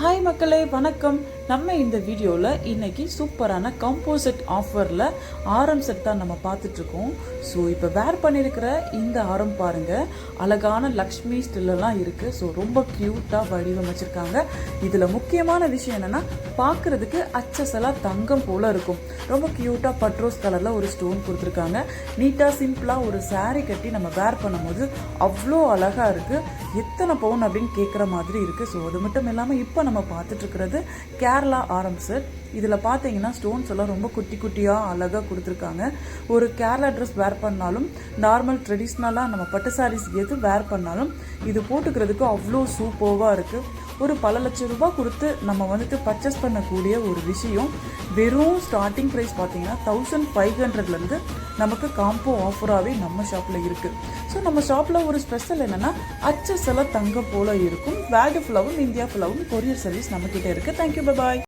Hi மக்களே வணக்கம். நம்ம இந்த வீடியோவில் இன்றைக்கி சூப்பரான கம்போசிட் ஆஃபரில் ஆரம் செட் தான் நம்ம பார்த்துட்ருக்கோம். ஸோ இப்போ வேர் பண்ணியிருக்கிற இந்த ஆரம் பாருங்க. அழகான லக்ஷ்மி ஸ்டில்லாம் இருக்குது ஸோ ரொம்ப க்யூட்டாக வடிவமைச்சிருக்காங்க. இதில் முக்கியமான விஷயம் என்னென்னா பார்க்குறதுக்கு அச்சசலாக தங்கம் போல் இருக்கும். ரொம்ப க்யூட்டாக பட்ரோஸ் கலரில் ஒரு ஸ்டோன் கொடுத்துருக்காங்க. நீட்டாக சிம்பிளாக ஒரு saree கட்டி நம்ம வேர் பண்ணும்போது அவ்வளோ அழகாக இருக்குது எத்தனை பவுன் அப்படின்னு கேட்குற மாதிரி இருக்குது ஸோ அது மட்டும் இல்லாமல் இப்போ நம்ம பார்த்துட்ருக்கிறது கே கேரளா ஆரம் செட் இதில் பார்த்தீங்கன்னா ஸ்டோன்ஸ் எல்லாம் ரொம்ப குட்டி குட்டியாக அழகாக கொடுத்துருக்காங்க. ஒரு கேரளா ட்ரெஸ் வேர் பண்ணாலும் நார்மல் ட்ரெடிஷ்னலாக நம்ம பட்டு சாரீஸ் எது வேர் பண்ணாலும் இது போட்டுக்கிறதுக்கு அவ்வளோ சூப்பர்வாக இருக்குது ஒரு பல லட்சம் ரூபாய் கொடுத்து நம்ம வந்துட்டு பர்ச்சேஸ் பண்ணக்கூடிய ஒரு விஷயம். வெறும் ஸ்டார்டிங் ப்ரைஸ் பார்த்தீங்கன்னா தௌசண்ட் ஃபைவ் ஹண்ட்ரட்லேருந்து நமக்கு காம்போ ஆஃபராகவே நம்ம ஷாப்பில் இருக்குது ஸோ நம்ம ஷாப்பில் ஒரு ஸ்பெஷல் என்னென்னா அச்சஸ் தங்க போல இருக்கும். வேர்ல்டு ஃபுல்லாகவும் இந்தியா ஃபுல்லாகவும் கொரியர் சர்வீஸ் நம்மக்கிட்ட இருக்குது தேங்க்யூ பாய்